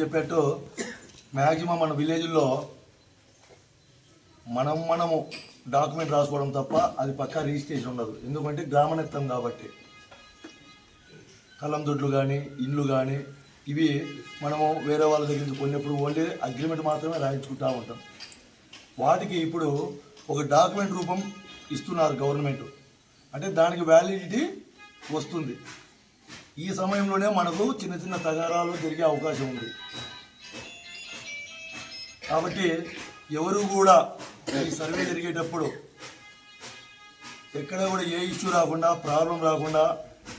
చెప్పినట్టు మ్యాక్సిమం మన విలేజ్లో మనం మనము డాక్యుమెంట్ రాసుకోవడం తప్ప అది పక్కా రిజిస్ట్రేషన్ ఉండదు. ఎందుకంటే గ్రామనెత్తం కాబట్టి. కలం దొడ్లు కానీ ఇండ్లు కానీ ఇవి మనము వేరే వాళ్ళ దగ్గర నుంచి కొన్నప్పుడు ఓన్లీ అగ్రిమెంట్ మాత్రమే రాయించుకుంటూ ఉంటాం. వాటికి ఇప్పుడు ఒక డాక్యుమెంట్ రూపం ఇస్తున్నారు గవర్నమెంట్. అంటే దానికి వ్యాలిడిటీ వస్తుంది. ఈ సమయంలోనే మనకు చిన్న చిన్న తగారాలు జరిగే అవకాశం ఉంది. కాబట్టి ఎవరు కూడా ఈ సర్వే జరిగేటప్పుడు ఎక్కడ కూడా ఏ ఇష్యూ రాకుండా ప్రాబ్లం రాకుండా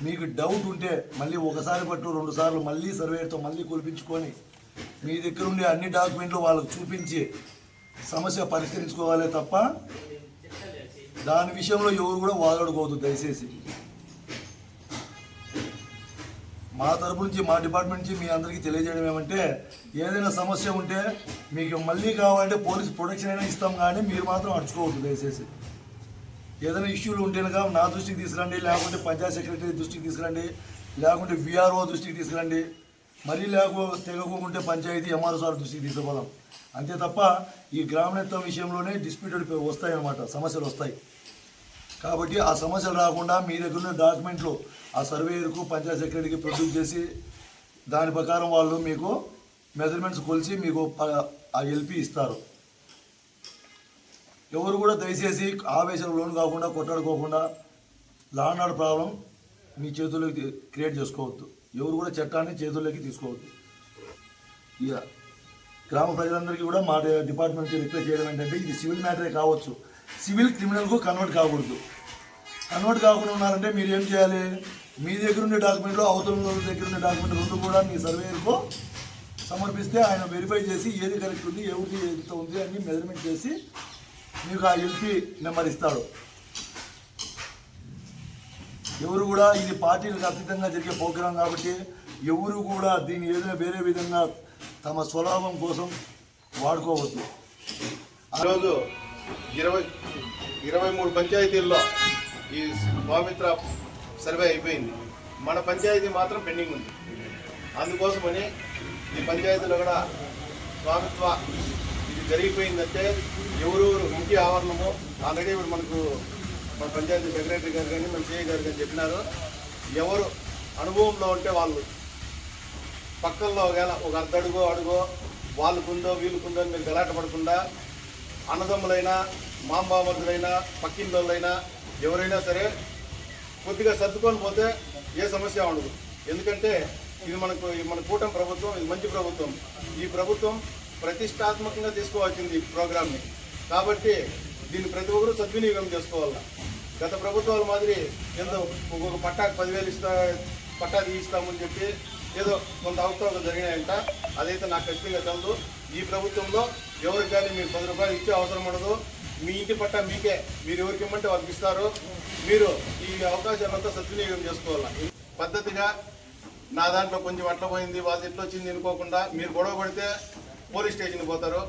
మీకు డౌట్ ఉంటే మళ్ళీ ఒకసారి పట్టు రెండు సార్లు మళ్ళీ సర్వేతో మళ్ళీ కురిపించుకొని మీ దగ్గర ఉండే అన్ని డాక్యుమెంట్లు వాళ్ళకు చూపించి సమస్య పరిష్కరించుకోవాలే తప్ప దాని విషయంలో ఎవరు కూడా వాదడుకోవద్దు దయచేసి. మా తరపు నుంచి మా డిపార్ట్మెంట్ నుంచి మీ అందరికీ తెలియజేయడం ఏమంటే ఏదైనా సమస్య ఉంటే మీకు మళ్ళీ కావాలంటే పోలీస్ ప్రొటెక్షన్ అయినా ఇస్తాం కానీ మీరు మాత్రం అడుచుకోవద్దు దయచేసి. ఏదైనా ఇష్యూలు ఉంటేనగా నా దృష్టికి తీసుకురండి లేకుంటే పంచాయత్ సెక్రటరీ దృష్టికి తీసుకురండి లేకుంటే విఆర్ఓ దృష్టికి తీసుకురండి మరీ లేకపోతే తెగకుంటే పంచాయతీ ఎంఆర్ఓ సార్ దృష్టికి తీసుకుపోదాం. అంతే తప్ప ఈ గ్రామీణత్వం విషయంలోనే డిస్ప్యూటెడ్ వస్తాయి అన్నమాట సమస్యలు వస్తాయి. కాబట్టి ఆ సమస్యలు రాకుండా మీ దగ్గర ఉన్న డాక్యుమెంట్లు ఆ సర్వేయర్కు పంచాయత్ సెక్రటరీకి ప్రొడ్యూస్ చేసి దాని ప్రకారం వాళ్ళు మీకు మెజర్మెంట్స్ కొలిచి మీకు ఆ ఎల్పి ఇస్తారు. ఎవరు కూడా దయచేసి ఆవేశం లోన్ కాకుండా కొట్టాడుకోకుండా లాండ్ ఆర్డర్ ప్రాబ్లం మీ చేతుల్లోకి క్రియేట్ చేసుకోవద్దు. ఎవరు కూడా చట్టాన్ని చేతుల్లోకి తీసుకోవద్దు. ఇక గ్రామ ప్రజలందరికీ కూడా మా డిపార్ట్మెంట్ రిక్వెస్ట్ చేయడం ఏంటంటే ఇది సివిల్ మ్యాటరే కావచ్చు. సివిల్ క్రిమినల్కు కన్వర్ట్ కాకూడదు. కన్వర్ట్ కాకుండా ఉన్నారంటే మీరు ఏం చేయాలి? మీ దగ్గర ఉండే డాక్యుమెంట్లు అవతల దగ్గర ఉండే డాక్యుమెంట్ రెండు కూడా మీ సర్వేయర్కు సమర్పిస్తే ఆయన వెరిఫై చేసి ఏది కరెక్ట్ ఉంది ఎవరిది ఎంత ఉంది అని మెజర్మెంట్ చేసి మీకు ఆ ఎల్పి నెంబర్ ఇస్తాడు. ఎవరు కూడా ఇది పార్టీలకు అతీతంగా జరిగే ప్రోగ్రాం కాబట్టి ఎవరు కూడా దీన్ని ఏదైనా వేరే విధంగా తమ స్వలాభం కోసం వాడుకోవద్దు. ఈరోజు ఇరవై ఇరవై మూడు పంచాయతీల్లో ఈ స్వామిత్ర సర్వే అయిపోయింది. మన పంచాయతీ మాత్రం పెండింగ్ ఉంది. అందుకోసమని ఈ పంచాయతీలో కూడా స్వామిత్వ ఇది జరిగిపోయిందంటే ఎవరెవరు ఇంటి ఆవరణము ఆల్రెడీ ఇప్పుడు మనకు మన పంచాయతీ సెక్రటరీ గారు కానీ మన సిఐ గారు కానీ చెప్పినారు. ఎవరు అనుభవంలో ఉంటే వాళ్ళు పక్కల్లో ఒకవేళ ఒక అర్ధ అడుగో అడుగో వాళ్ళకుందో వీళ్ళకుందో అని మీరు గలాట పడకుండా అన్నదమ్ములైనా మాంబామరుదులైనా పక్కిందోళ్ళైనా ఎవరైనా సరే కొద్దిగా సర్దుకొని పోతే ఏ సమస్య ఉండదు. ఎందుకంటే ఇది మనకు మన కూటమి ప్రభుత్వం ఇది మంచి ప్రభుత్వం. ఈ ప్రభుత్వం ప్రతిష్టాత్మకంగా తీసుకోవాల్సింది ఈ ప్రోగ్రామ్ని. కాబట్టి దీన్ని ప్రతి ఒక్కరూ సద్వినియోగం చేసుకోవాలి. గత ప్రభుత్వాల మాదిరి ఏదో ఒక్కొక్క పట్టాకు పదివేలు ఇస్తా పట్టా తీయిస్తామని చెప్పి ఏదో కొంత అవసరాలు జరిగినాయంట. అదైతే నాకు ఖచ్చితంగా తెలదు. ఈ ప్రభుత్వంలో ఎవరికి కానీ మీరు పది రూపాయలు ఇచ్చే అవసరం ఉండదు. మీ ఇంటి పట్ట మీకే. మీరు ఎవరికి ఇమ్మంటే వాళ్ళకి ఇస్తారు. మీరు ఈ అవకాశాలంతా సద్వినియోగం చేసుకోవాలి? పద్ధతిగా నా దాంట్లో కొంచెం అట్ల పోయింది వాళ్ళు ఇట్లా వచ్చింది అనుకోకుండా మీరు గొడవ పడితే పోలీస్ స్టేషన్కి పోతారు.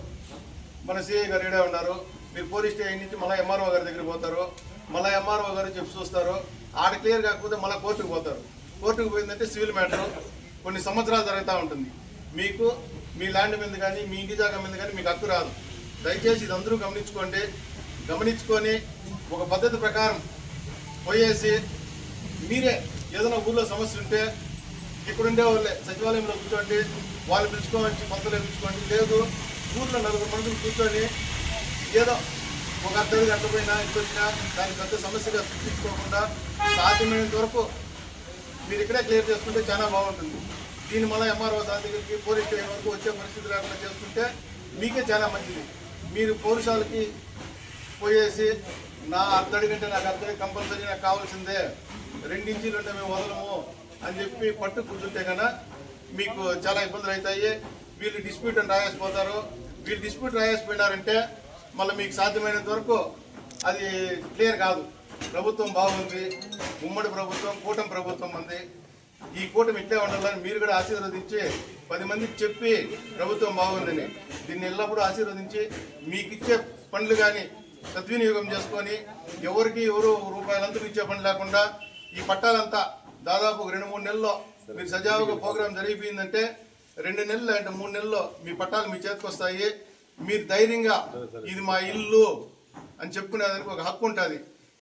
మన సిఐ గారు ఏడే ఉన్నారు. మీరు పోలీస్ స్టేషన్ నుంచి మళ్ళీ ఎంఆర్ఓ గారి దగ్గరికి పోతారు. మళ్ళీ ఎంఆర్ఓ గారు చెప్పి చూస్తారు. ఆడ క్లియర్ కాకపోతే మళ్ళీ కోర్టుకు పోతారు. కోర్టుకు పోయిందంటే సివిల్ మ్యాటర్. కొన్ని సంవత్సరాలు జరుగుతూ ఉంటుంది. మీకు మీ ల్యాండ్ మీద కానీ మీ ఇంటి జాగా మీద కానీ మీకు హక్కు రాదు. దయచేసి ఇది అందరూ గమనించుకోండి. గమనించుకొని ఒక పద్ధతి ప్రకారం పోయేసి మీరే ఏదైనా ఊళ్ళో సమస్య ఉంటే ఇక్కడుండే వాళ్ళే సచివాలయంలో కూర్చోండి వాళ్ళు పిలుచుకోవచ్చు కొత్తలో పిలుచుకోండి. లేదు ఊర్లో నలుగురు మనుషులు కూర్చొని ఏదో ఒక అర్థం గంట పోయినా ఇంకొచ్చినా దాని పెద్ద సమస్యగా సృష్టించుకోకుండా సాధ్యమైనంత వరకు మీరు ఇక్కడే క్లియర్ చేసుకుంటే చాలా బాగుంటుంది. దీని మళ్ళీ ఎంఆర్ఓ దాని దగ్గరికి పోలీస్ స్టేషన్ వరకు వచ్చే పరిస్థితి లేకుండా చేసుకుంటే మీకే చాలా మంచిది. మీరు పౌరుషాలకి పోయేసి నా అర్ధడి కంటే నాకు అర్ధడి కంపల్సరీ నాకు కావాల్సిందే. రెండించీలు ఉంటే మేము వదలము అని చెప్పి పట్టు కూర్చుంటే కన్నా మీకు చాలా ఇబ్బందులు అవుతాయి. వీళ్ళు డిస్ప్యూట్ అని రాయేసిపోతారు. వీళ్ళు డిస్ప్యూట్ రాయేసిపోయినారంటే మళ్ళీ మీకు సాధ్యమైనంత వరకు అది క్లియర్ కాదు. ప్రభుత్వం బాగుంది ఉమ్మడి ప్రభుత్వం కూటమి ప్రభుత్వం ఉంది. ఈ కూటమి ఇట్లే ఉండాలని మీరు కూడా ఆశీర్వదించి పది మందికి చెప్పి ప్రభుత్వం బాగుందని. దీన్ని ఎల్లప్పుడూ ఆశీర్వదించి మీకు ఇచ్చే పనులు కానీ సద్వినియోగం చేసుకొని ఎవరికి ఎవరు రూపాయలంతా ఇచ్చే పని లేకుండా ఈ పట్టాలంతా దాదాపు రెండు మూడు నెలల్లో మీరు సజావుగా ప్రోగ్రాం జరిగిపోయిందంటే రెండు నెలలు అంటే మూడు నెలల్లో మీ పట్టాలు మీ చేతికి వస్తాయి. మీరు ధైర్యంగా ఇది మా ఇల్లు అని చెప్పుకునేదానికి ఒక హక్కు ఉంటుంది.